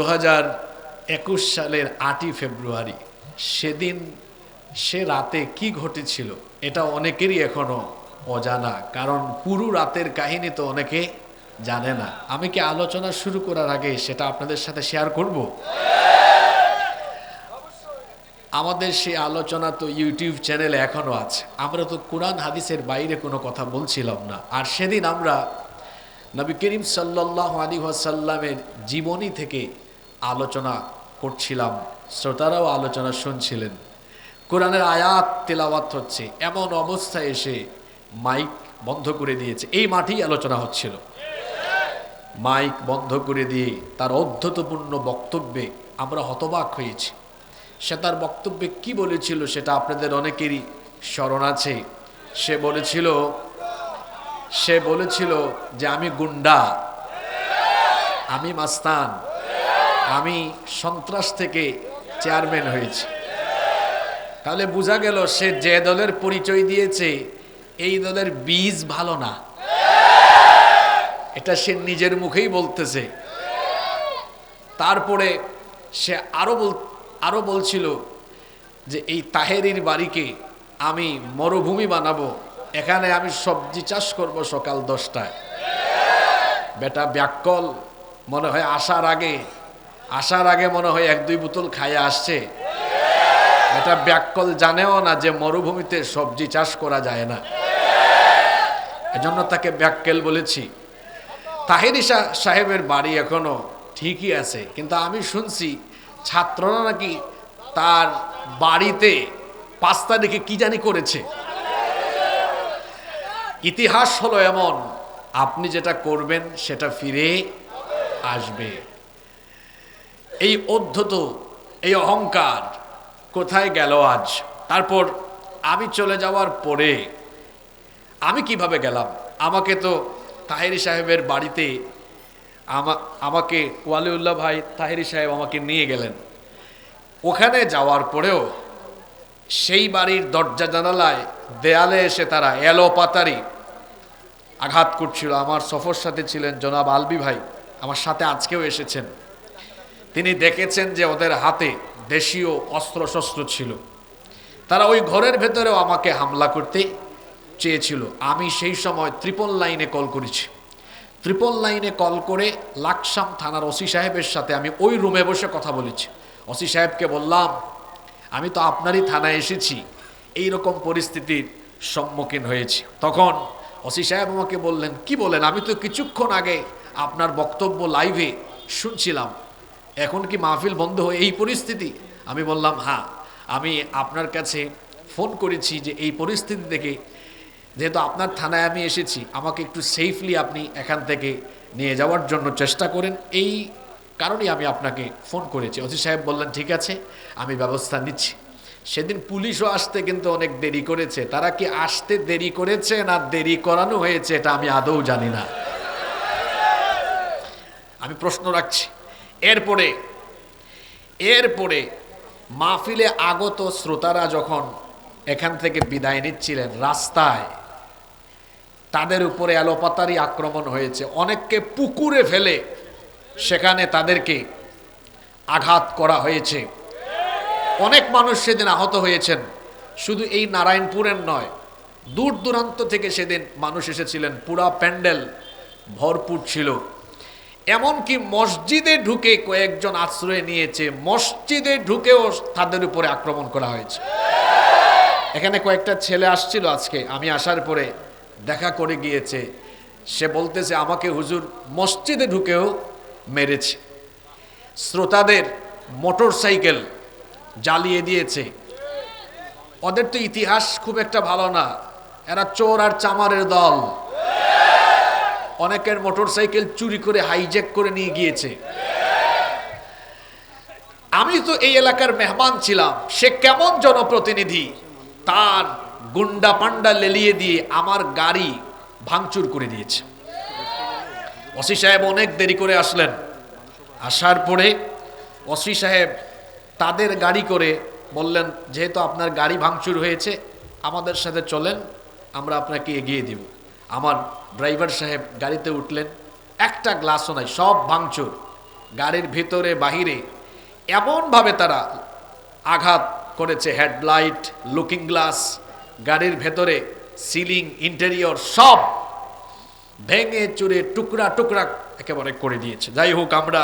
দু একুশ সালের আটই ফেব্রুয়ারি, সেদিন সে রাতে কি ঘটেছিল এটা অনেকেরই এখনও অজানা, কারণ পুরো রাতের কাহিনী তো অনেকে জানে না। আমি কি আলোচনা শুরু করার আগে সেটা আপনাদের সাথে শেয়ার করব? আমাদের সেই আলোচনা তো ইউটিউব চ্যানেলে এখনও আছে। আমরা তো কোরআন হাদিসের বাইরে কোনো কথা বলছিলাম না। আর সেদিন আমরা নবী করিম সাল্লাহ আলী ওয়াসাল্লামের জীবনী থেকে আলোচনা করছিলাম, শ্রোতারাও আলোচনা শুনছিলেন। কোরআনের আয়াত তেলাওয়াত হচ্ছে, এমন অবস্থায় এসে মাইক বন্ধ করে দিয়েছে। এই মাঠেই আলোচনা হচ্ছিল। মাইক বন্ধ করে দিয়ে তার অধ্যতপূর্ণ বক্তব্যে আমরা হতবাক হয়েছি। সে তার বক্তব্যে কি বলেছিল সেটা আপনাদের অনেকেরই স্মরণ আছে। সে বলেছিল সে বলেছিল যে আমি গুন্ডা, আমি মাস্তান আমি সন্ত্রাস থেকে চেয়ারম্যান হয়েছি। তাহলে বোঝা গেল সে যে দলের পরিচয় দিয়েছে, এই দলের বীজ ভালো না। এটা সে নিজের মুখেই বলতেছে। তারপরে সে আরও বল, আরও বলছিল যে এই তাহেরির বাড়িকে আমি মরুভূমি বানাবো, এখানে আমি সবজি চাষ করব সকাল দশটায়। বেটা ব্যাকল মনে হয় আসার আগে আসার আগে মনে হয় এক দুই বোতল খাইয়ে আসছে। এটা ব্যাকল জানেও না যে মরুভূমিতে সবজি চাষ করা যায় না। এজন্য তাকে ব্যাককেল বলেছি। তাহেরি সাহেবের বাড়ি এখনও ঠিকই আছে, কিন্তু আমি শুনছি ছাত্ররা নাকি তার বাড়িতে পাঁচ তারিখে কি জানি করেছে। ইতিহাস হলো এমন, আপনি যেটা করবেন সেটা ফিরে আসবে। এই অধ্যত, এই অহংকার কোথায় গেল আজ? তারপর আমি চলে যাওয়ার পরে আমি কীভাবে গেলাম? আমাকে তো তাহেরি সাহেবের বাড়িতে আমাকে ওয়ালিউল্লাহ ভাই তাহেরি সাহেব আমাকে নিয়ে গেলেন। ওখানে যাওয়ার পরেও সেই বাড়ির দরজা জানালায় দেয়ালে এসে তারা এলো পাতারি। আঘাত করছিল। আমার সফর সাথে ছিলেন জনাব আলবি ভাই। আমার সাথে আজকেও এসেছেন। তিনি দেখেছেন যে ওদের হাতে দেশীয় অস্ত্রশস্ত্র ছিল। তারা ওই ঘরের ভেতরেও আমাকে হামলা করতে চেয়েছিল। আমি সেই সময় ত্রিপল লাইনে কল করেছি। ত্রিপল লাইনে কল করে লাকসাম থানার ওসি সাহেবের সাথে আমি ওই রুমে বসে কথা বলেছি। ওসি সাহেবকে বললাম, আমি তো আপনারই থানায় এসেছি। এই রকম পরিস্থিতির সম্মুখীন হয়েছি। তখন ওসি সাহেব আমাকে বললেন, কি বলেন? আমি তো কিছুক্ষণ আগে আপনার বক্তব্য লাইভে শুনছিলাম। এখন কি মাহফিল বন্ধ হয়ে এই পরিস্থিতি? আমি বললাম হ্যাঁ আমি আপনার কাছে ফোন করেছি যে এই পরিস্থিতি দেখে যেহেতু আপনার থানায় আমি এসেছি, আমাকে একটু সেফলি আপনি এখান থেকে নিয়ে যাওয়ার জন্য চেষ্টা করেন। এই কারণেই আমি আপনাকে ফোন করেছি। অসি সাহেব বললেন, ঠিক আছে, আমি ব্যবস্থা নিচ্ছি। সেদিন পুলিশও আসতে কিন্তু অনেক দেরি করেছে। তারা কি আসতে দেরি করেছে না দেরি করানো হয়েছে, এটা আমি আদৌ জানি না। আমি প্রশ্ন রাখছি এরপরে এরপরে মাহফিলে আগত শ্রোতারা যখন এখান থেকে বিদায় নিচ্ছিলেন রাস্তায়, তাদের উপরে অ্যালোপাতারি আক্রমণ হয়েছে। অনেককে পুকুরে ফেলে সেখানে তাদেরকে আঘাত করা হয়েছে। অনেক মানুষ সেদিন আহত হয়েছেন। শুধু এই নারায়ণপুরের নয়, দূর দূরান্ত থেকে সেদিন মানুষ এসেছিলেন। পুরা প্যান্ডেল ভরপুর ছিল। এমনকি মসজিদে ঢুকে কয়েকজন আশ্রয় নিয়েছে, মসজিদে ঢুকেও তাদের উপরে আক্রমণ করা হয়েছে। এখানে কয়েকটা ছেলে আসছিল আজকে, আমি আসার পরে দেখা করে গিয়েছে। সে বলতেছে, আমাকে হুজুর মসজিদে ঢুকেও মেরেছে। শ্রোতাদের মোটর সাইকেল জ্বালিয়ে দিয়েছে। ওদের তো ইতিহাস খুব একটা ভালো না। এরা চোর আর চামারের দল। অনেকের মোটর সাইকেল চুরি করে হাইজ্যাক করে নিয়ে গিয়েছে। আমি তো এই এলাকার মেহমান ছিলাম, সে কেমন জনপ্রতিনিধি? তার গুন্ডা পান্ডা লেলিয়ে দিয়ে আমার গাড়ি ভাঙচুর করে দিয়েছে। ওসি সাহেব অনেক দেরি করে আসলেন। আসার পরে ওসি সাহেব তাদের গাড়ি করে বললেন, যেহেতু আপনার গাড়ি ভাঙচুর হয়েছে, আমাদের সাথে চলেন, আমরা আপনাকে এগিয়ে দিব। আমার ড্রাইভার সাহেব গাড়িতে উঠলেন, একটা গ্লাসও নাই, সব ভাঙচুর। গাড়ির ভিতরে, বাহিরে, এমনভাবে তারা আঘাত করেছে, হেডলাইট, লুকিং গ্লাস, গাড়ির ভেতরে, সিলিং, ইন্টেরিয়র, সব ভেঙে চুরে টুকরা টুকরা একেবারে করে দিয়েছে। যাই হোক, আমরা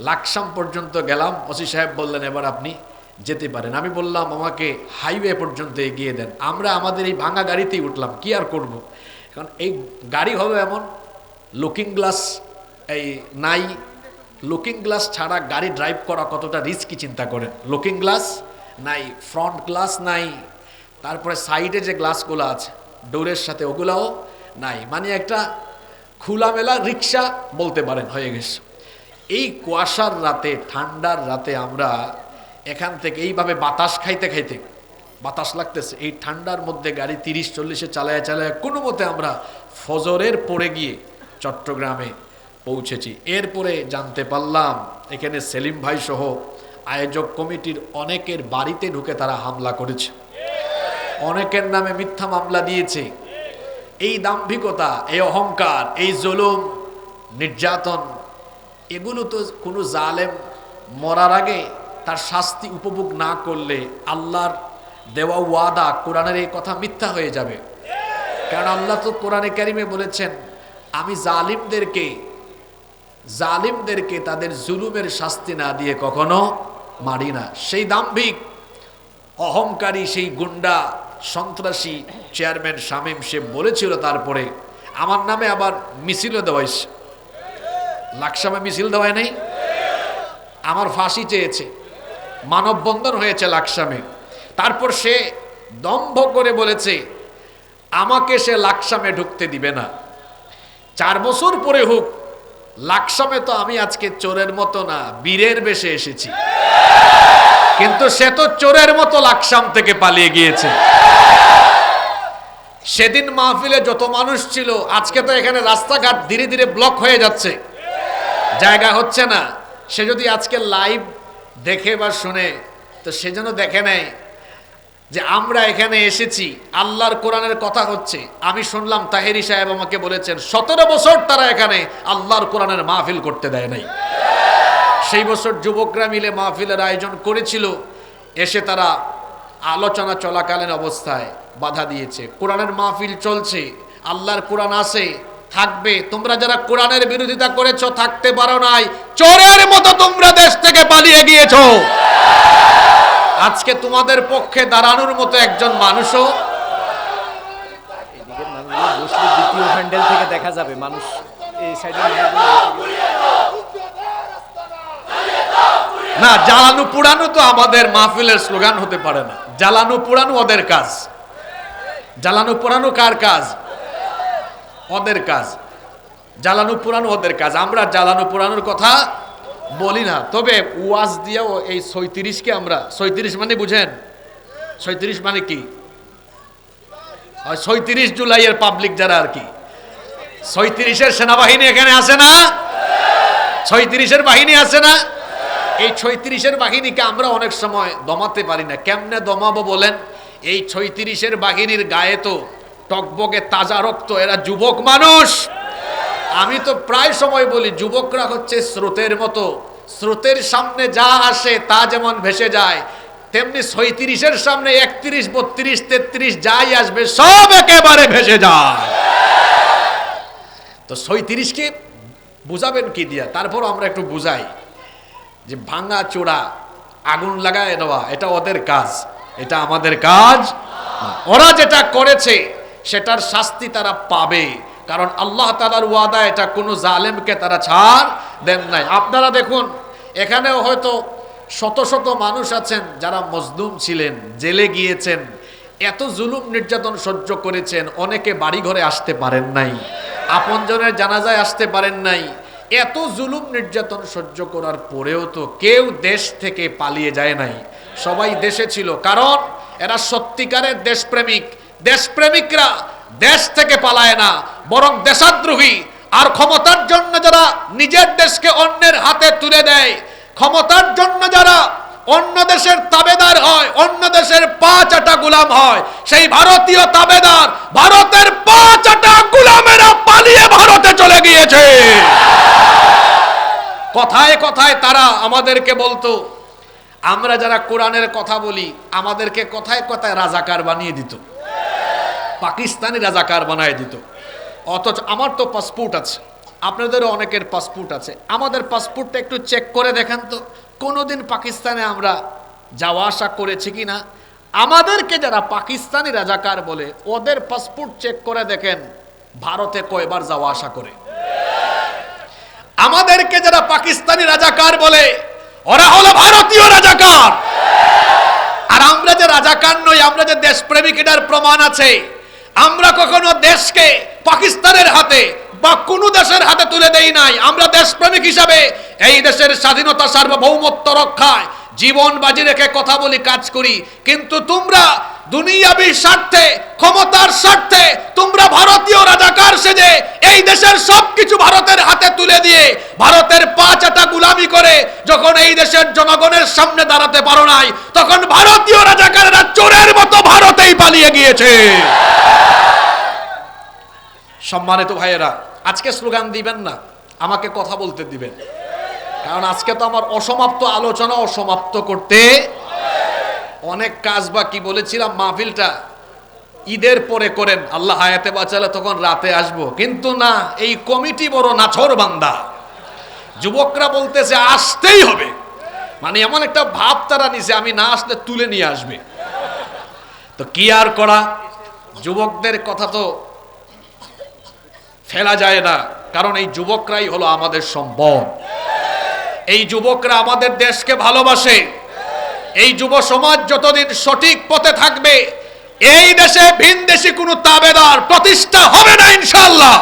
লাকসাম পর্যন্ত গেলাম। ওসি সাহেব বললেন, এবার আপনি যেতে পারেন। আমি বললাম, আমাকে হাইওয়ে পর্যন্ত এগিয়ে দেন। আমরা আমাদের এই ভাঙা গাড়িতেই উঠলাম। কি আর করব। কারণ এই গাড়ি হবে এমন লুকিং গ্লাস এই নাই লুকিং গ্লাস ছাড়া গাড়ি ড্রাইভ করা কতটা রিস্কি চিন্তা করেন। লুকিং গ্লাস নাই ফ্রন্ট গ্লাস নাই, তারপরে সাইডে যে গ্লাসগুলো আছে, ডোরের সাথে ওগুলাও নাই। মানে একটা খোলামেলা রিক্সা বলতে পারেন, হয়ে গেছে। এই কুয়াশার রাতে, ঠান্ডার রাতে আমরা এখান থেকে এইভাবে বাতাস খাইতে খাইতে বাতাস লাগতেছে। এই ঠান্ডার মধ্যে গাড়ি তিরিশ, চল্লিশে চালায় চালায় কোনো মতে আমরা ফজরের পড়ে গিয়ে চট্টগ্রামে পৌঁছেছি। এরপরে জানতে পারলাম, এখানে সেলিম ভাই সহ আয়োজক কমিটির অনেকের বাড়িতে ঢুকে তারা হামলা করেছে। অনেকের নামে মিথ্যা মামলা দিয়েছে। এই দাম্ভিকতা, এই অহংকার, এই জুলুম, নির্যাতন, এগুলো তো কোনো জালেম মরার আগে তার শাস্তি উপভোগ না করলে আল্লাহর দেওয়া ওয়াদা, কোরআনের এই কথা মিথ্যা হয়ে যাবে। কারণ আল্লাহ তো কোরআনে কারিমে বলেছেন, আমি জালিমদেরকে জালিমদেরকে তাদের জুলুমের শাস্তি না দিয়ে কখনো মারি না। সেই দাম্ভিক, অহংকারী সেই গুন্ডা, সন্ত্রাসী চেয়ারম্যান শামীম সে বলেছিল তারপরে, আমার নামে আবার মিছিলও দেওয়াইছে লাকসামে মিছিল দেওয়ায় নেই। আমার ফাঁসি চেয়েছে। মানববন্ধন হয়েছে লাকসামে। তারপর সে দম্ভ করে বলেছে, আমাকে সে লাকসামে ঢুকতে দিবে না। চার বছর পরে হোক, লাকসামে তো আমি আজকে চোরের মতো না, বীরের বেশে এসেছি। কিন্তু সে তো চোরের মতো লাকসাম থেকে পালিয়ে গিয়েছে। সেদিন মাহফিলে যত মানুষ ছিল, আজকে তো এখানে রাস্তাঘাট ধীরে ধীরে ব্লক হয়ে যাচ্ছে। জায়গা হচ্ছে না। সে যদি আজকে লাইভ দেখে বা শুনে, তো সে যেন দেখে নেয় যে আমরা এখানে এসেছি, আল্লাহর কোরআনের কথা হচ্ছে। আমি শুনলাম তাহেরি সাহেব আমাকে বলেছেন, সতেরো বছর তারা এখানে আল্লাহর কোরআনের মাহফিল করতে দেয় নাই। সেই বছর যুবকরা মিলে মাহফিলের আয়োজন করেছিল। এসে তারা আলোচনা চলাকালীন অবস্থায় বাধা দিয়েছে। কোরআনের মাহফিল চলছে, আল্লাহর কোরআন আছে, থাকবে। তোমরা যারা কোরআনের বিরোধিতা করেছ, থাকতে পারো নাই। চোরের মতো তোমরা দেশ থেকে পালিয়ে গিয়েছো। আজকে তোমাদের পক্ষে দাঁড়ানোর মতো একজন মানুষও এদিকের মানুষগুলো বসলে দ্বিতীয় হ্যান্ডেল থেকে দেখা যাবে। মানুষ এই না জ্বালানো পুরানো তো আমাদের মাহফিলের স্লোগান হতে পারে না। জ্বালানো পুরানো ওদের কাজ। জ্বালানো পুরানো কার কাজ? ওদের কাজ। জ্বালানো পুরানো ওদের কাজ। আমরা জ্বালানো পুরানোর কথা বলি না, তবে ওয়াজ দিয়েও এই সৈত্রিশকে আমরা সৈত্রিশ মানে বুঝেন? সৈত্রিশ মানে কি? সৈত্রিশ জুলাইয়ের পাবলিক যারা আর কি। সৈত্রিশের সেনাবাহিনী এখানে আছে না? ছয়ত্রিশের বাহিনী আছে না? এই ছয়ত্রিশের বাহিনীকে আমরা অনেক সময় দমাতে পারি না। কেমনে দমাবো বলেন? এই ছয়ত্রিশের বাহিনীর গায়ে তো টকবকে তাজা রক্ত, এরা যুবক মানুষ। আমি তো প্রায় সময় বলি, যুবকরা হচ্ছে স্রোতের মতো। স্রোতের সামনে যা আসে তা যেমন ভেসে যায়, তেমনি ছয়ত্রিশের সামনে একত্রিশ, বত্রিশ, তেত্রিশ যাই আসবে, সব একেবারে ভেসে যায়। তো ছয়ত্রিশকে বুঝাবেন কি দিয়া? তারপর আমরা একটু বুঝাই যে ভাঙা চোরা আগুন লাগায় দেওয়া, এটা ওদের কাজ, এটা আমাদের কাজ। ওরা যেটা করেছে, সেটার শাস্তি তারা পাবে। কারণ আল্লাহ তালার ওয়াদা, এটা কোনো জালেমকে তারা ছাড় দেন নাই। আপনারা দেখুন, এখানেও হয়তো শত শত মানুষ আছেন যারা মজদুম ছিলেন, জেলে গিয়েছেন, এত জুলুম নির্যাতন সহ্য করেছেন, অনেকে বাড়ি ঘরে আসতে পারেন নাই, আপনজনের জানাজায় আসতে পারেন নাই। এত জুলুম নির্যাতন সহ্য করার পরেও তো কেউ দেশ থেকে পালিয়ে যায় নাই। সবাই দেশে ছিল, কারণ এরা সত্যিকারের দেশপ্রেমিক। দেশপ্রেমিকরা দেশ থেকে পালায় না। বরং দেশাদ্রোহী। আর ক্ষমতার জন্য যারা নিজের দেশকে অন্যের হাতে তুলে দেয়, ক্ষমতার জন্য যারা অন্য দেশের তাবেদার হয়, অন্য দেশের পাঁচ আটা গুলাম হয়, সেই ভারতীয় তাবেদার ভারতের পাঁচ আটা গুলামেরা পালিয়ে ভারতে চলে গিয়েছে। কথায় কথায় তারা আমাদেরকে বলতো, আমরা যারা কোরআনের কথা বলি, আমাদেরকে কথায় কথায় রাজাকার বানিয়ে দিত। পাকিস্তানি রাজাকার বানায় দিত। অথচ আমার তো পাসপোর্ট আছে। আপনাদেরও অনেকের পাসপোর্ট আছে। আমাদের পাসপোর্টটা একটু চেক করে দেখেন তো, কোনোদিন পাকিস্তানে আমরা যাওয়া আসা করেছি কি না আমাদেরকে যারা পাকিস্তানি রাজাকার বলে, ওদের পাসপোর্ট চেক করে দেখেন, ভারতে কয়বার যাওয়া আসা করে। আমাদেরকে যারা পাকিস্তানি রাজাকার বলে, ওরা হলো ভারতীয় রাজাকার। আর আমরা যে রাজাকার নই, আমরা যে দেশপ্রেমিক এটার প্রমাণ আছে। আমরা কখনো দেশকে পাকিস্তানের হাতে বা কোন দেশের হাতে তুলে দেই নাই। আমরা দেশপ্রেমিক হিসাবে এই দেশের স্বাধীনতা সার্বভৌমত্ব রক্ষায় জীবন বাজি রেখে কথা বলি, কাজ করি। কিন্তু তোমরা দুনিয়াবি স্বার্থে, ক্ষমতার স্বার্থে তোমরা ভারতীয় রাজাকার সেজে এই দেশের সবকিছু ভারতের হাতে তুলে দিয়ে ভারতের পা চাটা গুলামি করে যখন এই দেশের জনগণের সামনে দাঁড়াতে পারো নাই, তখন ভারতীয় রাজাকারেরা চোরের মতো ভারতেই পালিয়ে গিয়েছে। সম্মানিত ভাইয়েরা, আজকে স্লোগান দিবেন না, আমাকে কথা বলতে দিবেন। কারণ আজকে তো আমার অসমাপ্ত আলোচনা অসমাপ্ত করতে অনেক কাজ বা কি বলেছিলাম মাহফিলটা। ঈদের পরে করেন, আল্লাহ হায়াতে বাঁচালে তখন রাতে আসব। কিন্তু না, এই কমিটি বড় নাছর বান্দা। যুবকরা বলতেছে, আসতেই হবে। মানে এমন একটা ভাব তারা নিছে, আমি না আসলে তুলে নিয়ে আসবে। তো কি আর করা? যুবকদের কথা তো ফেলা যায় না, কারণ এই যুবকরাই হলো আমাদের সম্পদ। এই যুবকরা আমাদের দেশকে ভালোবাসে। এই যুব সমাজ যতদিন সঠিক পথে থাকবে এই দেশে ভিন দেশি কোনো তাবেদার প্রতিষ্ঠা হবে না ইনশাল্লাহ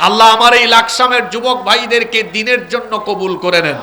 আল্লাহ আমার এই লাকসামের যুবক ভাইদেরকে দিনের জন্য কবুল করে নেন।